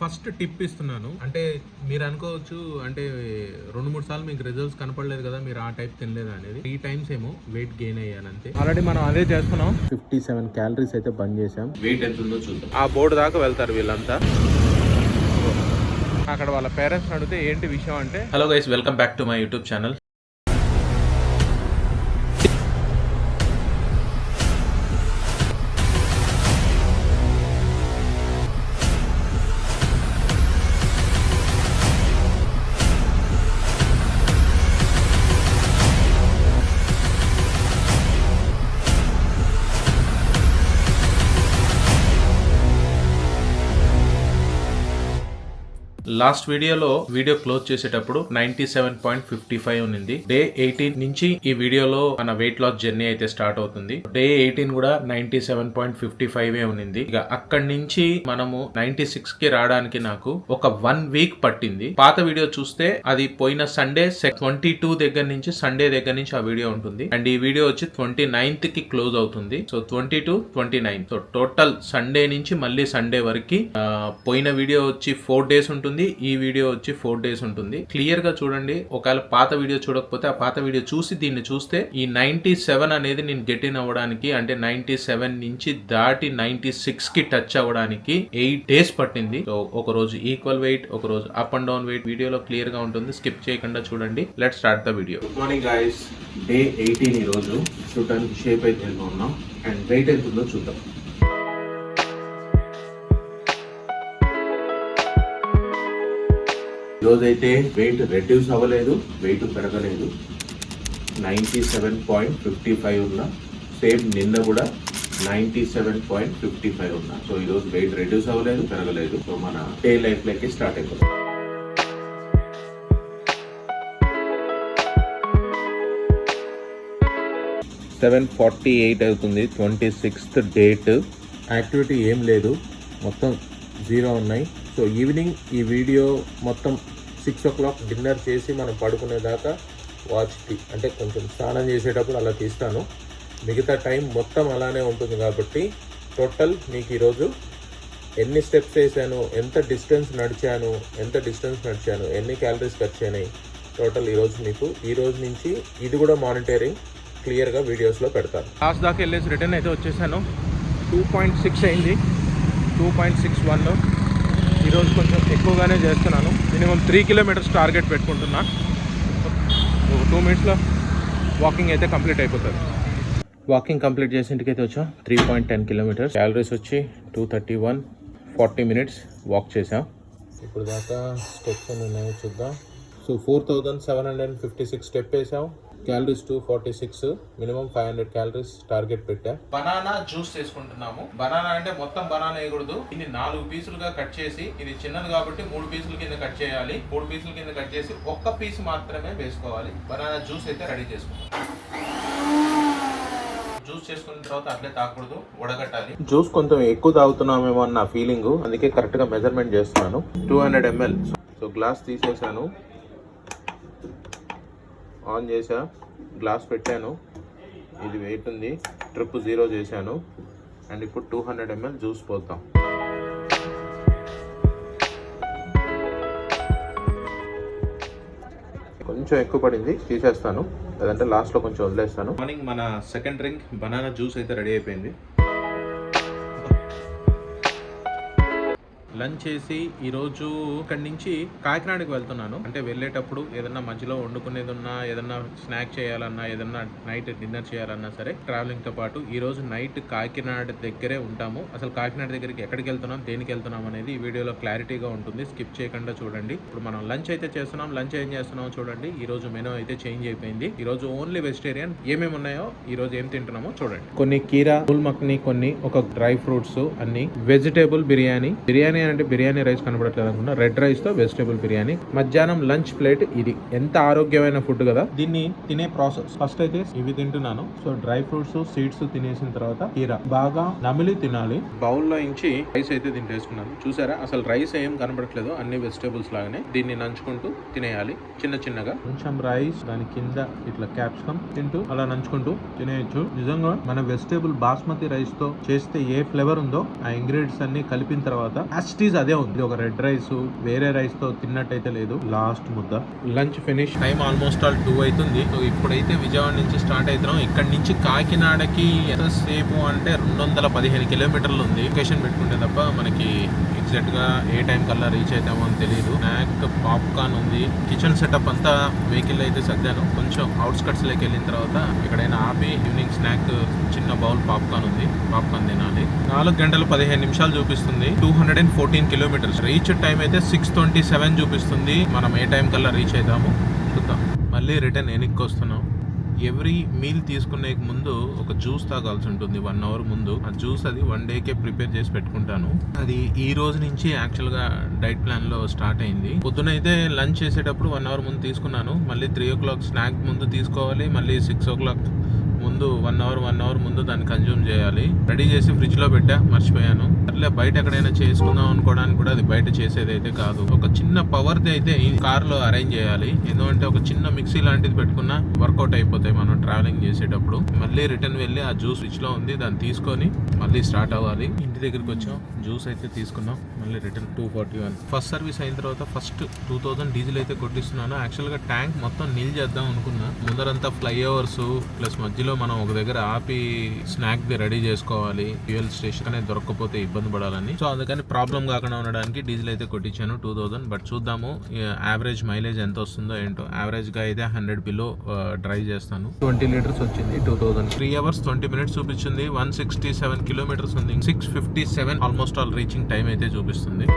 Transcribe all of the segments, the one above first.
First tip ఇస్తున్నాను. అంటే మీరు అనుకోవచ్చు అంటే రెండు మూడు సార్లు మీకు రిజల్ట్స్ కనపడలేదు కదా మీరు ఆ టైప్ తినలేదు అనేది. త్రీ టైమ్స్ ఏమో వెయిట్ గెయిన్ అయ్యాను అంతే. ఆల్రెడీ మనం అదే చేస్తున్నాం. ఫిఫ్టీ సెవెన్ క్యాలరీస్ అయితే బంద్ చేసాం వెయిట్ ఎంత ఉందో చూద్దాం. ఆ బోర్డు దాకా వెళ్తారు వీళ్ళంతా. అక్కడ వాళ్ళ పేరెంట్స్ అడిగితే ఏంటి విషయం అంటే hello guys welcome back to my YouTube channel last వీడియోలో వీడియో క్లోజ్ చేసేటప్పుడు ninety seven point fifty five ఉంది డే ఎయిటీన్ నుంచి ఈ వీడియోలో మన వెయిట్ లాస్ జర్నీ అయితే స్టార్ట్ అవుతుంది. డే ఎయిటీన్ కూడా ninety seven point fifty five ఉంది ఇక అక్కడి నుంచి మనము నైన్టీ సిక్స్కి రావడానికి నాకు ఒక వన్ వీక్ పట్టింది. పాత వీడియో చూస్తే అది పోయిన సండే ట్వంటీ టూ దగ్గర నుంచి సండే దగ్గర నుంచి ఆ వీడియో ఉంటుంది. అండ్ ఈ వీడియో వచ్చి ట్వంటీ నైన్త్కి క్లోజ్ అవుతుంది. So twenty two twenty nine so total Sunday నుంచి మళ్ళీ సండే వరకు పోయిన వీడియో వచ్చి ఫోర్ డేస్ ఉంటుంది. ఈ వీడియో వచ్చి ఫోర్ డేస్ ఉంటుంది. క్లియర్గా చూడండి. ఒకవేళ పాత వీడియో చూడకపోతే ఆ పాత వీడియో చూసి దీన్ని చూస్తే ఈ నైన్టీ సెవెన్ అనేది నేను గెట్ ఇన్ అవ్వడానికి అంటే నైన్టీ సెవెన్ నుంచి దాటి నైన్టీ సిక్స్కి టచ్ అవ్వడానికి ఎయిట్ డేస్ పట్టింది. సో ఒక రోజు ఈక్వల్ వెయిట్ ఒక రోజు అప్ అండ్ డౌన్ వెయిట్ వీడియోలో క్లియర్గా ఉంటుంది. స్కిప్ చేయకుండా చూడండి. Let start the video good morning guys day eighteen ఈ రోజు. చూడడానికి షేప్ అయితే ఉన్నాం? అండ్ వెయిట్ ఎంత ఉందో చూద్దాం. ఈరోజైతే వెయిట్ రెడ్యూస్ అవ్వలేదు వెయిట్ పెరగలేదు. Ninety seven point fifty five ఉన్న సేమ్ నిన్న కూడా ninety seven point fifty five ఉన్నా. సో ఈరోజు వెయిట్ రెడ్యూస్ అవ్వలేదు పెరగలేదు. సో మన డే లైఫ్లోకి స్టార్ట్ అయిపోతుంది. సెవెన్ ఫార్టీ ఎయిట్ అవుతుంది ట్వంటీ సిక్స్త్ డేట్ యాక్టివిటీ ఏం లేదు మొత్తం జీరో ఉన్నాయి. సో ఈవినింగ్ ఈ వీడియో మొత్తం సిక్స్ ఓ క్లాక్ డిన్నర్ చేసి మనం పడుకునేదాకా వాచ్ అంటే కొంచెం స్నానం చేసేటప్పుడు అలా తీస్తాను. మిగతా టైం మొత్తం అలానే ఉంటుంది కాబట్టి టోటల్ మీకు ఈరోజు ఎన్ని స్టెప్స్ వేసాను ఎంత డిస్టెన్స్ నడిచాను ఎంత డిస్టెన్స్ నడిచాను ఎన్ని క్యాలరీస్ ఖర్చు అయినాయి టోటల్ ఈరోజు మీకు ఈ రోజు నుంచి ఇది కూడా మానిటరింగ్ క్లియర్గా వీడియోస్లో పెడతాను. లాస్ట్ దాకా వెళ్ళేసి రిటర్న్ అయితే వచ్చేసాను. టూ పాయింట్ సిక్స్ అయింది. టూ పాయింట్ సిక్స్ వన్ ఈరోజు కొంచెం ఎక్కువగానే చేస్తున్నాను. మినిమం త్రీ కిలోమీటర్స్ టార్గెట్ పెట్టుకుంటున్నా. ఒక టూ మినిట్స్లో వాకింగ్ అయితే కంప్లీట్ అయిపోతుంది. వాకింగ్ కంప్లీట్ చేసి ఇంటికి అయితే వచ్చాం? Three point ten kilometres. Calories వచ్చి two thirty one forty minutes walk చేసాం ఇప్పుడు దాకా స్టెప్స్ ఎన్ని ఉన్నాయో చూద్దాం. So four thousand seven hundred fifty six step వేసాం calories two forty six minimum five hundred calories target పెట్టా. బనానా జ్యూస్ చేసుకుంటున్నాము. బనానా అంటే మొత్తం బనానా వేయకూడదు. ఇది నాలుగు పీసులుగా కట్ చేసి ఇది చిన్నది కాబట్టి మూడు పీసుల కింద కట్ చేయాలి. మూడు పీసుల కింద కట్ చేసి ఒక్క పీస్ మాత్రమే వేసుకోవాలి. బనానా జ్యూస్ అయితే రెడీ చేసుకుంటాం జ్యూస్ చేసుకున్న తర్వాత అట్లే తాగకూడదు వడగట్టాలి. జ్యూస్ కొంచెం ఎక్కువ తాగుతున్నామేమో అన్న ఫీలింగ్ అందుకే కరెక్ట్గా మెజర్మెంట్ చేస్తున్నాను. Two hundred ML so glass తీసేసాను. ఆన్ చేసా గ్లాస్ పెట్టాను. ఇది వెయిట్ ఉంది. ట్రిప్ జీరో చేశాను. అండ్ ఇప్పుడు టూ హండ్రెడ్ ఎంఎల్ జ్యూస్ పోతాం కొంచెం ఎక్కువ పడింది తీసేస్తాను. లేదంటే లాస్ట్లో కొంచెం వదిలేస్తాను. మార్నింగ్ మన సెకండ్ డ్రింక్ బనానా జ్యూస్ అయితే రెడీ అయిపోయింది. లంచ్ చేసి ఈరోజు ఇక్కడి నుంచి కాకినాడకి వెళ్తున్నాను. అంటే వెళ్ళేటప్పుడు ఏదన్నా మధ్యలో వండుకునేది ఉన్నా ఏదన్నా స్నాక్ చేయాలన్నా ఏదన్నా నైట్ డిన్నర్ చేయాలన్నా సరే ట్రావెలింగ్తో పాటు ఈరోజు నైట్ కాకినాడ దగ్గరే ఉంటాము. అసలు కాకినాడ దగ్గరికి ఎక్కడికి వెళ్తున్నాం దేనికి వెళ్తున్నాం అనేది ఈ వీడియోలో క్లారిటీగా ఉంటుంది. స్కిప్ చేయకుండా చూడండి. ఇప్పుడు మనం లంచ్ అయితే చేస్తున్నాం లంచ్ ఏం చేస్తున్నామో చూడండి. ఈ రోజు మెనూ అయితే చేంజ్ అయిపోయింది. ఈ రోజు ఓన్లీ వెజిటేరియన్ ఏమేమి ఉన్నాయో ఈ రోజు ఏం తింటున్నామో చూడండి. కొన్ని కీరా పూల్ మక్ని కొన్ని ఒక డ్రై ఫ్రూట్స్ అన్ని వెజిటేబుల్ బిర్యానీ. బిర్యానీ అంటే బిర్యానీ రైస్ కనబడట్లేదు అనుకున్నా. రెడ్ రైస్తో వెజిటేబుల్ బిర్యానీ. మధ్యాహ్నం లంచ్ ప్లేట్ ఇది. ఎంత ఆరోగ్యమైన ఫుడ్ కదా. దీన్ని తినే ప్రాసెస్. ఫస్ట్ అయితే ఇవి తింటున్నాను. సో డ్రై ఫ్రూట్స్ సీడ్స్ తినేసిన తర్వాత కీరా. బాగా నమిలి తినాలి. బౌల్లో ఇంచి రైస్ అయితే తింటేసుకున్నాను. చూసారా? అసలు రైస్ ఏం కనబడట్లేదు. అన్ని వెజిటేబుల్స్ లాగానే దీన్ని నంచుకుంటూ తినేయాలి. చిన్న చిన్నగా. కొంచెం రైస్ దాని కింద ఇట్లా క్యాప్సికమ్ తింటూ అలా నంచుకుంటూ తినేయచ్చు. నిజంగా మన వెజిటేబుల్ బాస్మతి రైస్తో చేస్తే ఏ ఫ్లేవర్ ఉందో ఆ ఇంగ్రీడియంట్స్ అన్ని కలిపిన తర్వాత టేస్టీస్ అదే ఉంది. ఒక రెడ్ రైస్ వేరే రైస్తో తిన్నట్టయితే లేదు. లాస్ట్ ముద్ద. Lunch finish time almost all two అవుతుంది సో ఇప్పుడైతే విజయవాడ నుంచి స్టార్ట్ అవుతున్నాం ఇక్కడ నుంచి కాకినాడకి ఎంతసేపు అంటే రెండు వందల పదిహేను కిలోమీటర్లు ఉంది. లొకేషన్ పెట్టుకుంటే తప్ప మనకి ఎగ్జాక్ట్గా ఏ టైం కల్లా రీచ్ అవుతామో అని తెలియదు స్నాక్ పాప్కార్న్ ఉంది. కిచెన్ సెటప్ అంతా వెహికల్ అయితే సర్దాను. కొంచెం అవుట్స్కట్స్లోకి వెళ్ళిన తర్వాత ఎక్కడైనా ఆపి ఈవినింగ్ స్నాక్ చిన్న బౌల్ పాప్కార్న్ ఉంది. పాప్కార్న్ తినాలి. నాలుగు గంటలు పదిహేను నిమిషాలు చూపిస్తుంది. Two hundred and fourteen kilometres. Reach time అయితే సిక్స్ ట్వంటీ సెవెన్ చూపిస్తుంది. మనం ఏ టైం కల్లా రీచ్ అవుతామో. చూద్దాం. మళ్ళీ రిటర్న్ వెనక్కి వస్తున్నాం. ఎవ్రీ మీల్ తీసుకునే ముందు ఒక జ్యూస్ తాగాల్సి ఉంటుంది. వన్ అవర్ ముందు. ఆ జ్యూస్ అది వన్ డేకే ప్రిపేర్ చేసి పెట్టుకుంటాను. అది ఈ రోజు నుంచి యాక్చువల్గా డైట్ ప్లాన్లో స్టార్ట్ అయింది. పొద్దునైతే లంచ్ చేసేటప్పుడు వన్ అవర్ ముందు తీసుకున్నాను. మళ్ళీ త్రీ ఓ క్లాక్ స్నాక్ ముందు తీసుకోవాలి. మళ్ళీ సిక్స్ ఓ క్లాక్ ముందు వన్ అవర్ వన్ అవర్ ముందు దాన్ని కన్జ్యూమ్ చేయాలి. రెడీ చేసి ఫ్రిడ్జ్లో పెట్టా మర్చిపోయాను. అట్లే బయట ఎక్కడైనా చేసుకుందాం అనుకోవడానికి కూడా అది బయట చేసేది అయితే కాదు. ఒక చిన్న పవర్ ది అయితే ఈ కార్లో అరేంజ్ చేయాలి. ఎందుకంటే ఒక చిన్న మిక్సీ లాంటిది పెట్టుకున్నా వర్కౌట్ అయిపోతాయి మనం ట్రావెలింగ్ చేసేటప్పుడు. మళ్ళీ రిటర్న్ వెళ్ళి ఆ జ్యూస్ ఫ్రిడ్జ్లో ఉంది దాన్ని తీసుకొని మళ్ళీ స్టార్ట్ అవ్వాలి. ఇంటి దగ్గరికి వచ్చాం జ్యూస్ అయితే తీసుకున్నాం మళ్ళీ return two forty one first service అయిన తర్వాత ఫస్ట్ టూ థౌసండ్ డీజిల్ అయితే కొట్టిస్తున్నాను. యాక్చువల్గా ట్యాంక్ మొత్తం నిల్ చేద్దాం అనుకున్నా. ముందరంతా ఫ్లైఓవర్స్ ప్లస్ మధ్యలో మనం ఒక దగ్గర ఆపి స్నాక్ ది రెడీ చేసుకోవాలి. ఫ్యూయల్ స్టేషన్ అనేది దొరకకపోతే ఇబ్బంది పడాలని. సో అందుకని ప్రాబ్లం కాకుండా ఉండడానికి డీజిల్ అయితే కొట్టించాను టూ థౌసండ్ బట్ చూద్దాము యావరేజ్ మైలేజ్ ఎంత వస్తుందో ఏంటో. యావరేజ్గా అయితే హండ్రెడ్ బిలో డ్రైవ్ చేస్తాను. ట్వంటీ లీటర్స్ వచ్చింది two thousand three hours twenty minutes చూపించింది. వన్ సిక్స్టీ సెవెన్ కిలోమీటర్స్ ఉంది. Six fifty seven almost all reaching time అయితే చూపిస్తుంది.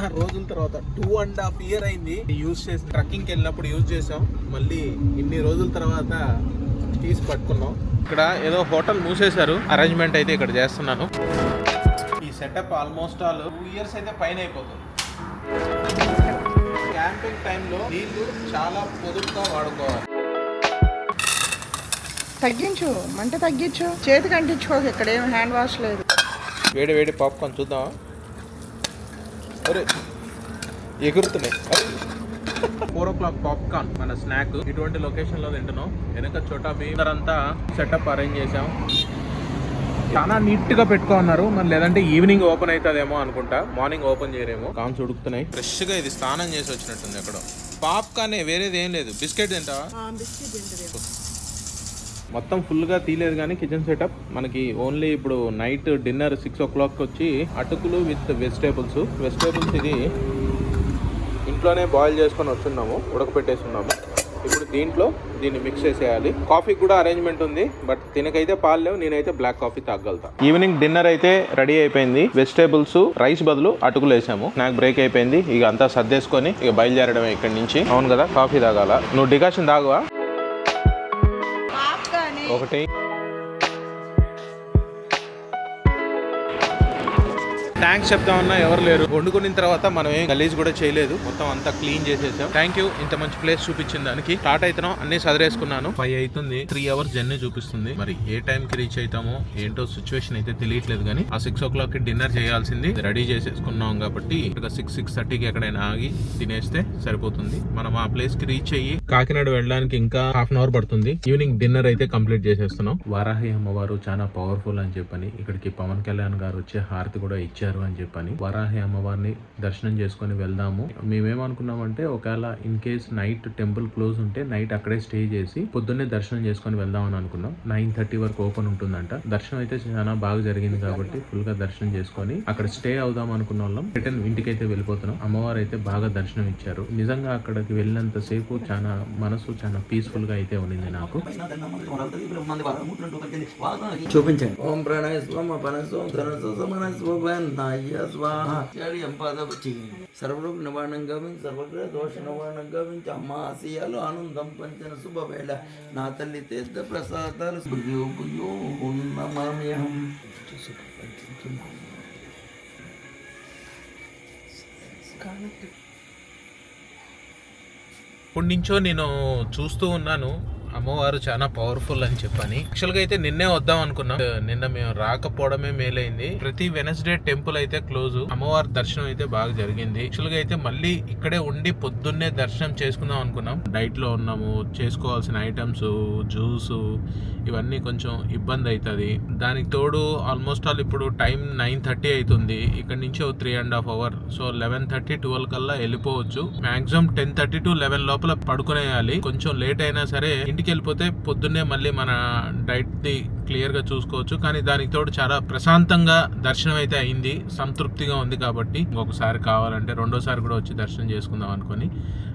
చాలా రోజుల తర్వాత టూ అండ్ హాఫ్ ఇయర్ అయింది. యూజ్ చేసి ట్రక్కింగ్ వెళ్ళినప్పుడు యూజ్ చేసాం. మళ్ళీ ఇన్ని రోజుల తర్వాత తీసి పట్టుకున్నాం. ఇక్కడ ఏదో హోటల్ మూసేశారు. అరేంజ్మెంట్ అయితే ఇక్కడ చేస్తున్నాను. ఈ setup almost all two years అయితే పైన అయిపోతుంది. క్యాంపింగ్ టైంలో నీళ్ళు చాలా పొదుపుగా వాడుకోవాలి. తగ్గించు. మంట తగ్గించు. చేతికి అంటించుకోక. ఇక్కడ ఏం హ్యాండ్ వాష్ లేదు. వేడి వేడి పాప్కార్న్ చూద్దామా? అరే ఎగురుతున్నాయి. ఫోర్ ఓ క్లాక్ పాప్కార్న్ మన స్నాక్ ఇటువంటి లొకేషన్లో తింటున్నాం. వెనక చోటా అంతా సెటప్ అరేంజ్ చేసాం చాలా నీట్గా పెట్టుకున్నారు మరి లేదంటే ఈవినింగ్ ఓపెన్ అవుతుందేమో అనుకుంటా. మార్నింగ్ ఓపెన్ చేయరేమో. కాన్స్ ఉడుకుతున్నాయి. ఫ్రెష్గా ఇది స్నానం చేసి వచ్చినట్టుంది ఎక్కడ. పాప్కార్న్ వేరేది ఏం లేదు. బిస్కెట్ తింటావా? మొత్తం ఫుల్గా తీయలేదు కానీ కిచెన్ సెటప్ మనకి ఓన్లీ ఇప్పుడు night dinner six o'clock వచ్చి అటుకులు విత్ వెజిటేబుల్స్ వెజిటేబుల్స్ ఇది ఇంట్లోనే బాయిల్ చేసుకొని వచ్చున్నాము ఉడకపెట్టేస్తున్నాము. ఇప్పుడు దీంట్లో దీన్ని మిక్స్ చేసేయాలి. కాఫీ కూడా అరేంజ్మెంట్ ఉంది బట్ తినకైతే పాలు లేవు నేనైతే బ్లాక్ కాఫీ తాగలుగుతా ఈవినింగ్ డిన్నర్ అయితే రెడీ అయిపోయింది. వెజిటేబుల్స్ రైస్ బదులు అటుకులు వేసాము. నాకు బ్రేక్ అయిపోయింది. ఇక అంతా సర్దేసుకొని ఇక బయలుదేరడమే ఇక్కడి నుంచి. అవును కదా కాఫీ తాగాల? నువ్వు డికాషన్ తాగవా? ఒకటి. థ్యాంక్స్ చెప్తామన్నా ఎవరు లేరు. వండుకున్న తర్వాత మనం ఏం గలీజ్ కూడా చేయలేదు. మొత్తం అంతా క్లీన్ చేసేసాం. థ్యాంక్ యూ ఇంత మంచి ప్లేస్ చూపించిన దానికి. స్టార్ట్ అవుతున్నాం అన్ని సదరేసుకున్నాను. ఫైవ్ అవుతుంది. త్రీ అవర్స్ జర్నీ చూపిస్తుంది. మరి ఏ టైం కి రీచ్ అవుతామో ఏంటో సిచ్యువేషన్ అయితే తెలియట్లేదు కానీ ఆ సిక్స్ ఓ క్లాక్కి డిన్నర్ చేయాల్సింది. రెడీ చేసేసుకున్నాం కాబట్టి సిక్స్ సిక్స్ థర్టీకి ఎక్కడైనా ఆగి తినేస్తే సరిపోతుంది. మనం ఆ ప్లేస్కి రీచ్ అయ్యి కాకినాడ వెళ్ళడానికి ఇంకా హాఫ్ అన్ అవర్ పడుతుంది. ఈవినింగ్ డిన్నర్ అయితే కంప్లీట్ చేసేస్తున్నాం. వారాహి అమ్మవారు చాలా పవర్ఫుల్ అని చెప్పని ఇక్కడికి పవన్ కళ్యాణ్ గారు వచ్చే హారతి కూడా ఇచ్చారు. అని చెప్పని వరాహి అమ్మవారిని దర్శనం చేసుకొని వెళ్దాము. మేమేమనుకున్నామంటే ఒకవేళ in case night temple close ఉంటే నైట్ అక్కడే స్టే చేసి పొద్దున్నే దర్శనం చేసుకొని వెళ్దాం అని అనుకున్నాం. నైన్ థర్టీ వరకు ఓపెన్ ఉంటుందంట. దర్శనం అయితే చాలా బాగా జరిగింది కాబట్టి ఫుల్గా దర్శనం చేసుకొని అక్కడ స్టే అవుదాం అనుకున్న వాళ్ళం. రిటర్న్ ఇంటికైతే వెళ్ళిపోతున్నాం. అమ్మవారు అయితే బాగా దర్శనం ఇచ్చారు. నిజంగా అక్కడికి వెళ్ళినంత సేపు చాలా మనసు చాలా పీస్ఫుల్గా అయితే ఉండింది నాకు. చూపించండి. ఓం ప్రణయ స్వమ నాయ ధనస్వ సమన స్వనాయ స్వాహ చర్యం సర్వరూప నివారణం సర్వగ్రహ దోష నివారణం గవించి అమ్మ ఆశయాలు ఆనందం పంచిన శుభవేళ. నా తల్లి తీర్థ ప్రసాదాలు భుజో భుజో ఇప్పటి నుంచో నేను చూస్తూ ఉన్నాను. అమ్మవారు చాలా పవర్ఫుల్ అని చెప్పని. యాక్చువల్గా అయితే నిన్నే వద్దాం అనుకున్నాం. Uh, నిన్న మేము రాకపోవడమే మేలైంది. ప్రతి వెనస్డే టెంపుల్ అయితే క్లోజ్ అమ్మవారి దర్శనం అయితే బాగా జరిగింది. యాక్చువల్గా అయితే మళ్ళీ ఇక్కడే ఉండి పొద్దున్నే దర్శనం చేసుకుందాం అనుకున్నాం. డైట్లో ఉన్నాము. చేసుకోవాల్సిన ఐటమ్స్ జ్యూస్ ఇవన్నీ కొంచెం ఇబ్బంది అవుతుంది దానికి తోడు ఆల్మోస్ట్ ఆల్ ఇప్పుడు టైం నైన్ థర్టీ అవుతుంది ఇక్కడ నుంచి ఓ three and half hour so eleven thirty twelve కల్లా వెళ్ళిపోవచ్చు. Maximum ten thirty to eleven లోపల పడుకునేయాలి. కొంచెం లేట్ అయినా సరే ఇంటికి వెళ్ళిపోతే పొద్దున్నే మళ్ళీ మన డైట్ ది క్లియర్గా చూసుకోవచ్చు. కానీ దానికి తోడు చాలా ప్రశాంతంగా దర్శనం అయితే అయింది. సంతృప్తిగా ఉంది కాబట్టి ఇంకొకసారి కావాలంటే రెండోసారి కూడా వచ్చి దర్శనం చేసుకుందాం అనుకొని.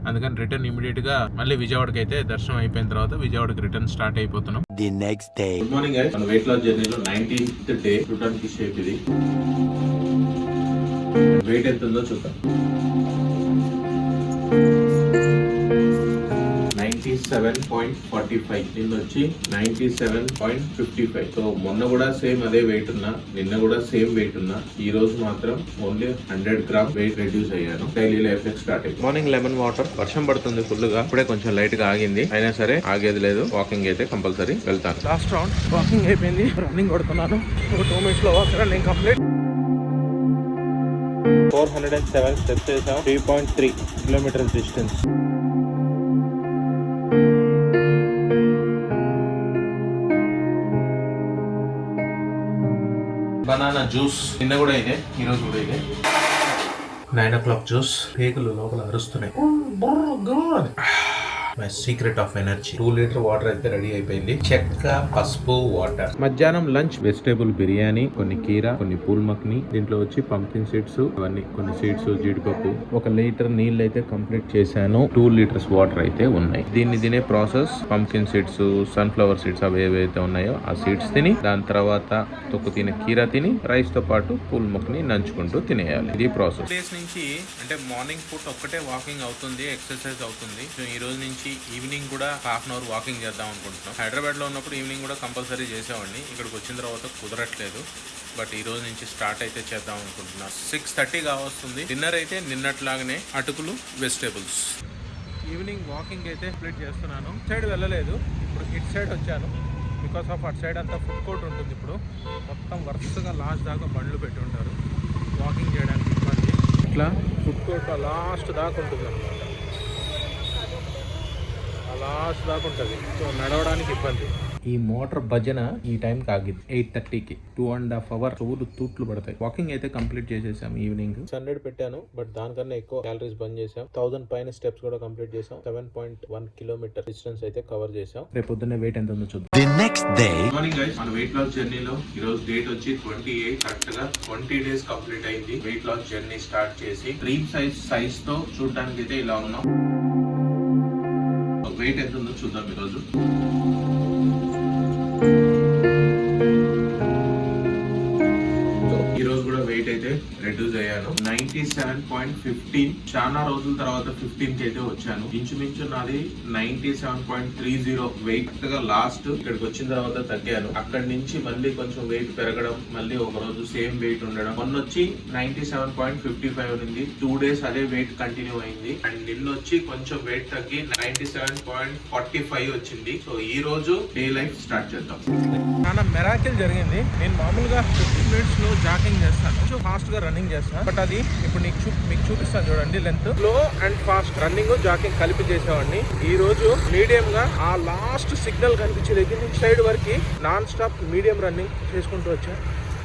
అందుకని రిటర్న్ ఇమీడియట్గా మళ్ళీ విజయవాడకి అయితే దర్శనం అయిపోయిన తర్వాత విజయవాడకి రిటర్న్ స్టార్ట్ అయిపోతున్నాం. The next day. Good morning guys మన వెయిట్ లాస్ జర్నీలో నైన్టీన్త్ డే చూడడానికి షేప్ ఇది. వెయిట్ ఎంత ఉందో చూద్దాం. సెవెన్ పాయింట్ ఫార్టీ ఫైవ్ నిన్న వచ్చి ninety seven point fifty five so మొన్న కూడా సేమ్ అదే వెయిట్ ఉన్నా నిన్న కూడా సేమ్ వెయిట్ ఉన్నా ఈ రోజు మాత్రం only hundred gram weight reduce అయ్యాను. డైలీ లైఫ్ స్టార్ట్ అయింది మార్నింగ్ లెమన్ వాటర్ వర్షం పడుతుంది ఫుల్గా ఇప్పుడే కొంచెం లైట్గా ఆగింది. అయినా సరే ఆగేది లేదు. వాకింగ్ అయితే కంపల్సరీ వెళ్తాను. లాస్ట్ రౌండ్ వాకింగ్ అయిపోయింది. రన్నింగ్ కొడుతున్నాను. ఒక టూ మినిట్స్లో walk running complete four hundred and seven steps చేసాం three point three kilometres distance juice. నిన్న కూడా ఇదే ఈరోజు కూడా ఇదే. నైన్ ఓ క్లాక్ జ్యూస్ పేగులు లోపల అరుస్తున్నాయి. My secret of energy two litre water అయితే రెడీ అయిపోయింది. చెక్క పసుపు వాటర్ మధ్యాహ్నం లంచ్. వెజిటేబుల్ బిర్యానీ కొన్ని కీర కొన్ని పూల్ మక్ని దీంట్లో వచ్చి పంకిన్ సీడ్స్ అవన్నీ కొన్ని సీడ్స్ జీడిపప్పు. ఒక లీటర్ నీళ్ళు అయితే కంప్లీట్ చేశాను. టూ లీటర్స్ వాటర్ అయితే ఉన్నాయి. దీన్ని తినే process pumpkin seeds sunflower seeds అవి ఏవైతే ఉన్నాయో ఆ సీడ్స్ తిని దాని తర్వాత తొక్కు తినే కీర తిని రైస్తో పాటు పూల్ మక్ని నంచుకుంటూ తినేయాలి. ఇది ప్రాసెస్ డేస్ నుంచి అంటే మార్నింగ్ పూట ఒక్కటే వాకింగ్ అవుతుంది ఎక్సర్సైజ్ అవుతుంది. సో ఈ రోజు నుంచి ఈవినింగ్ కూడా హాఫ్ అన్ అవర్ వాకింగ్ చేద్దాం అనుకుంటున్నాం. హైదరాబాద్లో ఉన్నప్పుడు ఈవినింగ్ కూడా కంపల్సరీ చేసేవాడిని. ఇక్కడికి వచ్చిన తర్వాత కుదరట్లేదు. బట్ ఈ రోజు నుంచి స్టార్ట్ అయితే చేద్దాం అనుకుంటున్నా. సిక్స్ థర్టీ కావస్తుంది. డిన్నర్ అయితే నిన్నట్లాగానే అటుకులు వెజిటేబుల్స్ ఈవినింగ్ వాకింగ్ అయితే స్ప్లిట్ చేస్తున్నాను. సైడ్ వెళ్ళలేదు. ఇప్పుడు ఇట్ సైడ్ వచ్చాను. బికాస్ ఆఫ్ అటు సైడ్ అంతా ఫుడ్ కోర్ట్ ఉంటుంది ఇప్పుడు. మొత్తం వరుసగా లాస్ట్ దాకా బండ్లు పెట్టి ఉంటారు. వాకింగ్ చేయడానికి ఇట్లా ఫుడ్ కోర్ట్ లాస్ట్ దాకా ఉంటుంది అనమాట లాస్ట్ దాకా ఉంటుంది. సో నడవడానికి ఇబ్బంది. ఈ మోటార్ భజన ఈ టైంకి ఆగింది. ఎయిట్ థర్టీకి. టూ అండ్ హాఫ్ అవర్ చెవులు తూట్లు పడతాయి. వాకింగ్ అయితే కంప్లీట్ చేసేసాం ఈవినింగ్. హండ్రెడ్ పెట్టాను బట్ దానికన్నా ఎక్కువ క్యాలరీస్ బంద్ చేసాం థౌసండ్ పైన స్టెప్స్ కూడా కంప్లీట్ చేసాం seven point one kilometre distance అయితే కవర్ చేసాం రేపు పొద్దున్నే వెయిట్ ఎంత ఉందో చూద్దాం. Next day. మార్నింగ్ గైస్ మన వెయిట్ లాస్ జర్నీలో ఈ రోజు డేట్ వచ్చి ట్వంటీ ఎయిట్ కరెక్ట్గా ట్వంటీ డేస్ కంప్లీట్ అయింది. వెయిట్ లాస్ జర్నీ స్టార్ట్ చేసి డ్రీమ్ సైజ్ సైజ్తో చూడడానికి అయితే ఇలా ఉన్నాం. వెయిట్ ఎంత ఉందో చూద్దాం ఈరోజు. రెడ్యూస్ అయ్యాను నైన్టీ సెవెన్ పాయింట్ ఫిఫ్టీన్ చాలా రోజుల తర్వాత ఫిఫ్టీన్కి అయితే వచ్చాను. ఇంచుమించు నాది ninety seven point three zero వెయిట్గా లాస్ట్ ఇక్కడికి వచ్చిన తర్వాత తగ్గాను. అక్కడి నుంచి మళ్ళీ కొంచెం వెయిట్ పెరగడం మళ్ళీ ఒక రోజు సేమ్ వెయిట్ ఉండడం. మొన్న వచ్చి ninety seven point fifty five ఉంది. టూ డేస్ అదే వెయిట్ కంటిన్యూ అయింది. అండ్ నిన్న వచ్చి కొంచెం వెయిట్ తగ్గి ninety seven point forty five వచ్చింది. సో ఈ రోజు డే లైఫ్ స్టార్ట్ చేద్దాం. చాలా మెరాకిల్ జరిగింది. నేను మామూలుగా ఫిఫ్టీన్ మినిట్స్లో జాగింగ్ చేస్తాను. కొంచెం ఫాస్ట్గా రన్నింగ్ చేస్తాను బట్ అది ఇప్పుడు నీకు చూ మీకు చూపిస్తాను చూడండి length. Slow and fast running jogging కలిపి చేసేవాడిని. ఈ రోజు మీడియం గా ఆ లాస్ట్ సిగ్నల్ కనిపించే దగ్గర నుంచి సైడ్ వరకు నాన్ స్టాప్ మీడియం రన్నింగ్ చేసుకుంటూ వచ్చాను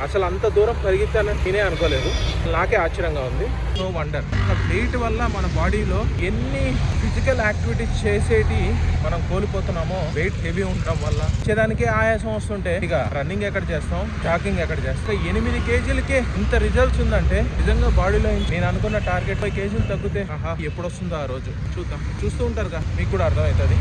అసలు అంత దూరం పరిగెత్తానని నేనే అనుకోలేదు. నాకే ఆశ్చర్యంగా ఉంది. సో వండర్ వెయిట్ వల్ల మన బాడీలో ఎన్ని ఫిజికల్ యాక్టివిటీస్ చేసేటి మనం కోల్పోతున్నామో వెయిట్ హెవీ ఉండడం వల్ల చేదానికి ఆయాసం వస్తుంటే ఇక రన్నింగ్ ఎక్కడ చేస్తాం జాకింగ్ ఎక్కడ చేస్తాం? ఎనిమిది కేజీలకే ఇంత రిజల్ట్స్ ఉందంటే నిజంగా బాడీలో నేను అనుకున్న టార్గెట్ ఫైవ్ కేజీలు తగ్గితే ఆహా ఎప్పుడు వస్తుందో ఆ రోజు. చూద్దాం. చూస్తూ ఉంటారుగా మీకు కూడా అర్థమవుతుంది.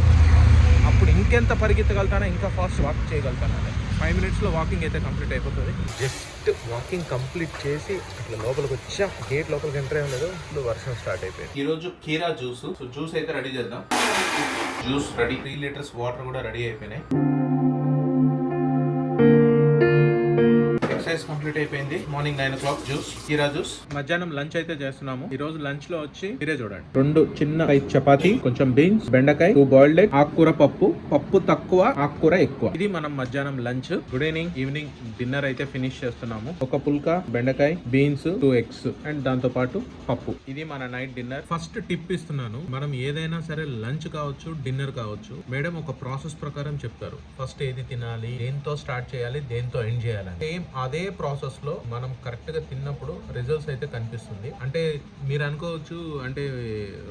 అప్పుడు ఇంకెంత పరిగెత్తగలుగుతానో ఇంకా ఫాస్ట్ వాక్ చేయగలుగుతాను ఫైవ్ మినిట్స్లో వాకింగ్ అయితే కంప్లీట్ అయిపోతుంది. జస్ట్ వాకింగ్ కంప్లీట్ చేసి అట్లా లోపలికి వచ్చా. గేట్ లోపలికి ఎంటర్ అయ్యి లేదు. ఇప్పుడు వర్షం స్టార్ట్ అయిపోయింది. ఈ రోజు కీరా జ్యూస్. సో జ్యూస్ అయితే రెడీ చేద్దాం. Juice ready three litres water కూడా రెడీ అయిపోయినాయి. ఎక్సర్సైజ్ కంప్లీట్ అయిపోయింది. Morning nine o'clock juice కీరా జ్యూస్. మధ్యాహ్నం లంచ్ అయితే చేస్తున్నాము. ఈ రోజు లంచ్లో వచ్చి మీరే చూడండి. రెండు చిన్న చపాతి కొంచెం బీన్స్ బెండకాయ టూ బాయిల్డ్ ఎగ్ ఆకుకూర పప్పు పప్పు తక్కువ ఆకుకూర ఎక్కువ. ఇది మనం మధ్యాహ్నం lunch. Good evening evening dinner అయితే ఫినిష్ చేస్తున్నాము. ఒక పుల్కా బెండకాయ బీన్స్ టూ ఎగ్స్ అండ్ దాంతో పాటు పప్పు. ఇది మన నైట్ డిన్నర్ ఫస్ట్ టిప్ ఇస్తున్నాను. మనం ఏదైనా సరే లంచ్ కావచ్చు డిన్నర్ కావచ్చు. మేడం ఒక ప్రాసెస్ ప్రకారం చెప్తారు. ఫస్ట్ ఏది తినాలి దేంతో స్టార్ట్ చేయాలి దేంతో ఎండ్ చేయాలి సేమ్ అదే ప్రాసెస్లో మనం కరెక్ట్గా తిన్నప్పుడు రిజల్ట్స్ అయితే కనిపిస్తుంది. అంటే మీరు అనుకోవచ్చు అంటే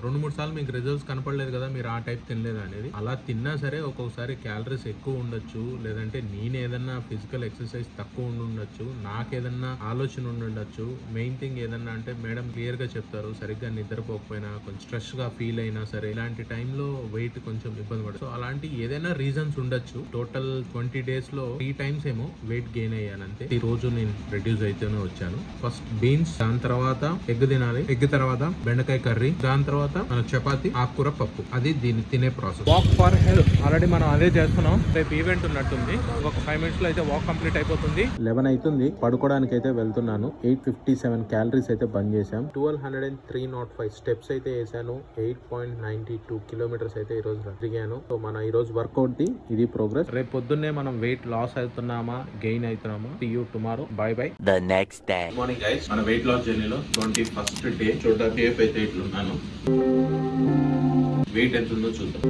రెండు మూడు సార్లు మీకు రిజల్ట్స్ కనపడలేదు కదా మీరు ఆ టైప్ తినలేదు అనేది. అలా తిన్నా సరే ఒక్కొక్కసారి క్యాలరీస్ ఎక్కువ ఉండొచ్చు లేదంటే నేను ఏదన్నా ఫిజికల్ ఎక్సర్సైజ్ తక్కువ ఉండి ఉండొచ్చు నాకేదన్నా ఆలోచన ఉండొచ్చు మెయిన్ థింగ్ ఏదన్నా అంటే మేడం క్లియర్గా చెప్తారు సరిగ్గా నిద్రపోకపోయినా కొంచెం స్ట్రెస్గా ఫీల్ అయినా సరే ఇలాంటి టైంలో వెయిట్ కొంచెం ఇబ్బంది పడుతుంది సో అలాంటి ఏదైనా రీజన్స్ ఉండొచ్చు. టోటల్ ట్వంటీ డేస్లో త్రీ టైమ్స్ ఏమో వెయిట్ గెయిన్ అయ్యాను అంతే. ఈ రోజు నేను రెడ్యూస్ అయితేనే వచ్చాను. ఫస్ట్ బీన్స్ దాని తర్వాత ఎగ్ తినాలి. ఎగ్ తర్వాత బెండకాయ కర్రీ దాని తర్వాత మన చపాతి ఆకుకూర పప్పు. అది దీన్ని తినే process walk for health already మనం అదే చేస్తున్నాం. రేపు ఈవెంట్ ఉన్నట్టుంది. ఒక ఫైవ్ మినిట్స్లో అయితే వాక్ కంప్లీట్ అయిపోతుంది. లెవెన్ అవుతుంది పడుకోవడానికి అయితే వెళ్తున్నాను. ఎయిట్ ఫిఫ్టీ సెవెన్ క్యాలరీస్ అయితే బంద్ చేశాం. Twelve hundred and three nought five steps అయితే వేసాను eight point ninety two kilometres అయితే ఈ రోజు తిరిగాను. సో మన ఈ రోజు వర్కౌట్ ది ఇది ప్రోగ్రెస్ రేపు పొద్దున్నే మనం వెయిట్ లాస్ అవుతున్నామా gain అవుతున్నామా? You tomorrow bye bye the next day. Morning guys మన వెయిట్ లాస్ జర్నీలో ట్వంటీ ఫస్ట్ డే చూడడానికి షేప్ అయితే ఇట్లున్నాను వెయిట్ ఎంత ఉందో చూద్దాం.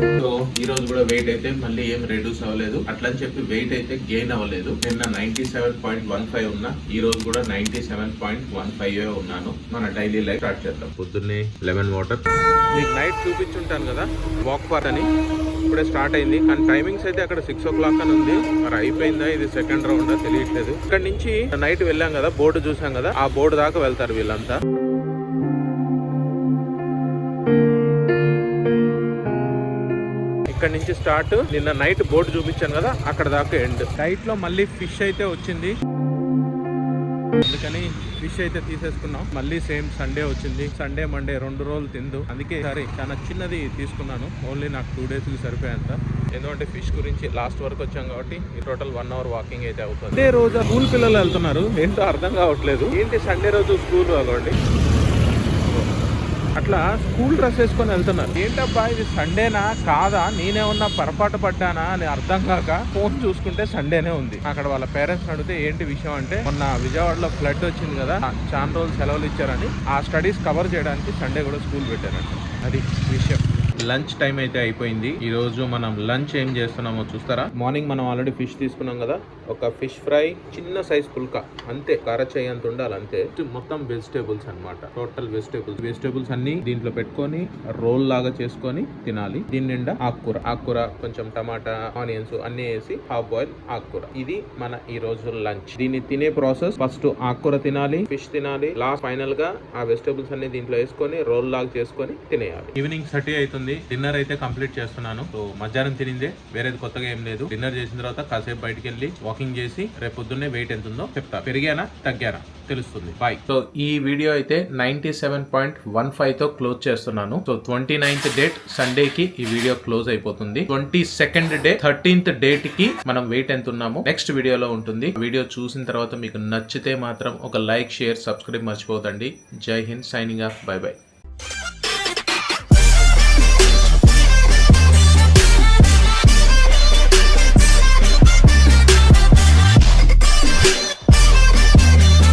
సో ఈ రోజు కూడా వెయిట్ అయితే మళ్ళీ ఏం రెడ్యూస్ అవ్వలేదు. అట్లా అని చెప్పి వెయిట్ అయితే గెయిన్ అవ్వలేదు. నిన్న ninety seven point one five ఉన్నా ఈ రోజు కూడా ninety seven point one five ఉన్నాను. మన డైలీ లైఫ్ స్టార్ట్ చేద్దాం. పొద్దున్నే లెమన్ వాటర్ మీకు నైట్ చూపించుంటాను కదా వాక్ పార్ట్ అని. ఇప్పుడే స్టార్ట్ అయింది. కానీ టైమింగ్స్ అయితే అక్కడ సిక్స్ ఓ క్లాక్ అని ఉంది. మరి అయిపోయిందా? ఇది సెకండ్ రౌండ్ తెలియట్లేదు. ఇక్కడ నుంచి నైట్ వెళ్ళాం కదా బోర్డు చూసాం కదా. ఆ బోర్డు దాకా వెళ్తారు వీళ్ళంతా. ఇక్కడ నుంచి స్టార్ట్. నిన్న నైట్ బోర్డు చూపించాను కదా అక్కడ దాకా ఎండ్. డైట్లో మళ్ళీ ఫిష్ అయితే వచ్చింది. అందుకని ఫిష్ అయితే తీసేసుకున్నాం. మళ్ళీ సేమ్ సండే వచ్చింది. సండే మండే రెండు రోజులు తిందు. అందుకే సరే చాలా చిన్నది తీసుకున్నాను. ఓన్లీ నాకు టూ డేస్కి సరిపోయేంత. ఎందుకంటే ఫిష్ గురించి లాస్ట్ వరకు వచ్చాం కాబట్టి ఈ టోటల్ వన్ అవర్ వాకింగ్ అయితే అవుతుంది. సండే రోజు స్కూల్ పిల్లలు వెళ్తున్నారు. ఏంటో అర్థం కావట్లేదు. ఏంటి సండే రోజు స్కూల్ అవ్వండి అట్లా స్కూల్ డ్రెస్ వేసుకొని వెళ్తున్నారు. ఏంటబ్బా ఇది సండేనా? కాదా? నేనేమన్నా పొరపాటు పడ్డానా అని అర్థం కాక ఫోన్ చూసుకుంటే సండేనే ఉంది. అక్కడ వాళ్ళ పేరెంట్స్ అడిగితే ఏంటి విషయం అంటే మొన్న విజయవాడలో ఫ్లడ్ వచ్చింది కదా చాలా రోజులు సెలవులు ఇచ్చారని ఆ స్టడీస్ కవర్ చేయడానికి సండే కూడా స్కూల్ పెట్టారంట. అది విషయం. లంచ్ టైం అయితే అయిపోయింది. ఈ రోజు మనం లంచ్ ఏం చేస్తున్నామో చూస్తారా? మార్నింగ్ మనం ఆల్రెడీ ఫిష్ తీసుకున్నాం కదా. ఒక ఫిష్ ఫ్రై చిన్న సైజ్ పుల్కా. అంతే. కారచాయ్ అంత ఉండాలి అంతే. మొత్తం వెజిటేబుల్స్ అన్నమాట. Total vegetables. వెజిటేబుల్స్ అన్ని దీంట్లో పెట్టుకొని రోల్ లాగా చేసుకొని తినాలి. దీని నిండా ఆకుకూర. ఆకుకూర కొంచెం టమాటా ఆనియన్స్ అన్ని వేసి హాఫ్ బాయిల్ ఆకుకూర. ఇది మన ఈ రోజు లంచ్. దీన్ని తినే ప్రాసెస్ ఫస్ట్ ఆకుకూర తినాలి ఫిష్ తినాలి. లాస్ట్ ఫైనల్గా ఆ వెజిటేబుల్స్ అన్ని దీంట్లో వేసుకొని రోల్ లాగా చేసుకొని తినేయాలి. ఈవినింగ్ థర్టీ అవుతుంది. డిన్నర్ అయితే కంప్లీట్ చేస్తున్నాను. సో మధ్యాహ్నం తినిందే. వేరేది కొత్తగా ఏం లేదు. డిన్నర్ చేసిన తర్వాత కాసేపు బయటికి వెళ్ళి వాకింగ్ చేసి రేపు పొద్దున్నే వెయిట్ ఎంత ఉందో చెప్తా. పెరిగానా? తగ్గానా? తెలుస్తుంది. బాయ్ సో ఈ వీడియో అయితే నైన్టీ సెవెన్ పాయింట్ వన్ ఫైవ్తో క్లోజ్ చేస్తున్నాను. So twenty ninth date Sunday కి ఈ వీడియో క్లోజ్ అయిపోతుంది. ట్వంటీ సెకండ్ డే థర్టీన్త్ డేట్కి మనం వెయిట్ ఎంత ఉన్నామో నెక్స్ట్ వీడియోలో ఉంటుంది. వీడియో చూసిన తర్వాత మీకు నచ్చితే మాత్రం ఒక లైక్ షేర్ సబ్స్క్రైబ్ మర్చిపోదండి జై Hind signing off bye by